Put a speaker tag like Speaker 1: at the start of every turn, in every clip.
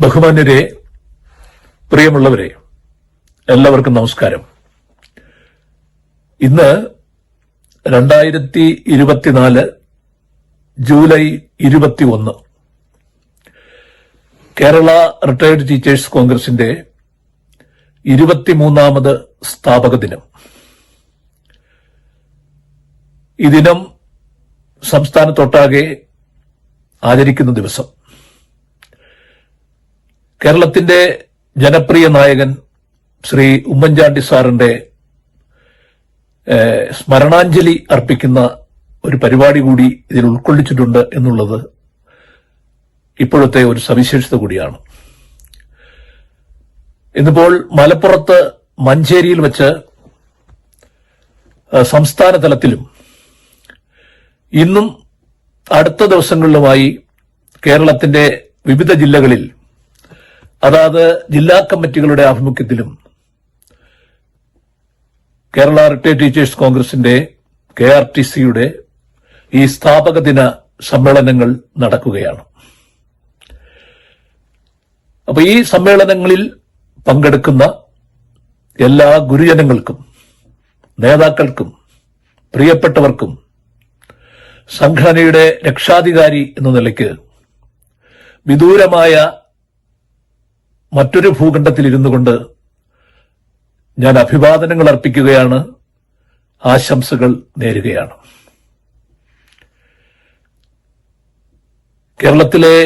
Speaker 1: ബഹുമാന്യരെ പ്രിയമുള്ളവരെ എല്ലാവർക്കും നമസ്കാരം. ഇന്ന് രണ്ടായിരത്തി ഇരുപത്തിനാല് ജൂലൈ ഇരുപത്തി ഒന്ന് കേരള റിട്ടയർഡ് ടീച്ചേഴ്സ് കോൺഗ്രസിന്റെ ഇരുപത്തിമൂന്നാമത് സ്ഥാപക ദിനം. ഈ ദിനം സംസ്ഥാനത്തൊട്ടാകെ ആചരിക്കുന്ന ദിവസം. കേരളത്തിന്റെ ജനപ്രിയ നായകൻ ശ്രീ ഉമ്മൻചാണ്ടി സാറിന്റെ സ്മരണാഞ്ജലി അർപ്പിക്കുന്ന ഒരു പരിപാടി കൂടി ഇതിൽ ഉൾക്കൊള്ളിച്ചിട്ടുണ്ട് എന്നുള്ളത് ഇപ്പോഴത്തെ ഒരു സവിശേഷത കൂടിയാണ്. ഇന്നിപ്പോൾ മലപ്പുറത്ത് മഞ്ചേരിയിൽ വെച്ച് സംസ്ഥാന തലത്തിലും ഇന്നും അടുത്ത ദിവസങ്ങളിലുമായി കേരളത്തിന്റെ വിവിധ ജില്ലകളിൽ അതാത് ജില്ലാ കമ്മിറ്റികളുടെ ആഭിമുഖ്യത്തിലും കേരള റിട്ടയർഡ് ടീച്ചേഴ്സ് കോൺഗ്രസിന്റെ കെ ആർ ടി സിയുടെ ഈ സ്ഥാപക ദിന സമ്മേളനങ്ങൾ നടക്കുകയാണ്. അപ്പൊ ഈ സമ്മേളനങ്ങളിൽ പങ്കെടുക്കുന്ന എല്ലാ ഗുരുജനങ്ങൾക്കും നേതാക്കൾക്കും പ്രിയപ്പെട്ടവർക്കും സംഘടനയുടെ രക്ഷാധികാരി എന്ന നിലയ്ക്ക് വിദൂരമായ മറ്റൊരു ഭൂഖണ്ഡത്തിൽ ഇരുന്നു കൊണ്ട് ഞാൻ അഭിവാദനങ്ങൾ അർപ്പിക്കുകയാണ് ആശംസകൾ നേരുകയാണ്. കേരളത്തിലെ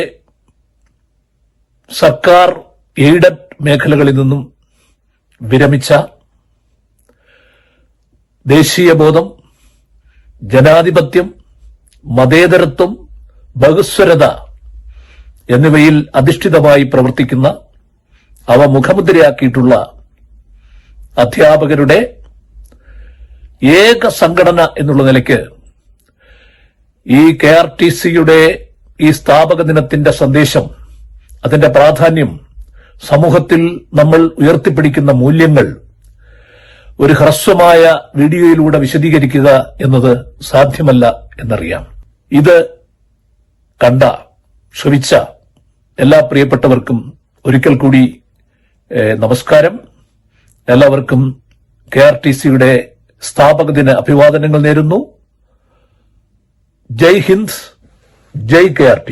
Speaker 1: സർക്കാർ എയ്ഡഡ് മേഖലകളിൽ നിന്നും വിരമിച്ച ദേശീയബോധം ജനാധിപത്യം മതേതരത്വം ബഹുസ്വരത എന്നിവയിൽ അധിഷ്ഠിതമായി പ്രവർത്തിക്കുന്ന അവ മുഖമുദ്രയാക്കിയിട്ടുള്ള അധ്യാപകരുടെ ഏക സംഘടന എന്നുള്ള നിലയ്ക്ക് ഈ കെ ആർ ടി സിയുടെ ഈ സ്ഥാപക ദിനത്തിന്റെ സന്ദേശം അതിന്റെ പ്രാധാന്യം സമൂഹത്തിൽ നമ്മൾ ഉയർത്തിപ്പിടിക്കുന്ന മൂല്യങ്ങൾ ഒരു ഹ്രസ്വമായ വീഡിയോയിലൂടെ വിശദീകരിക്കുക എന്നത് സാധ്യമല്ല എന്നറിയാം. ഇത് കണ്ട ശ്രവിച്ച എല്ലാ പ്രിയപ്പെട്ടവർക്കും ഒരിക്കൽ കൂടി നമസ്കാരം. എല്ലാവർക്കും കെ ആർ ടി സിയുടെ സ്ഥാപക ദിന അഭിവാദനങ്ങൾ നേരുന്നു. Jai Hind Jai K R T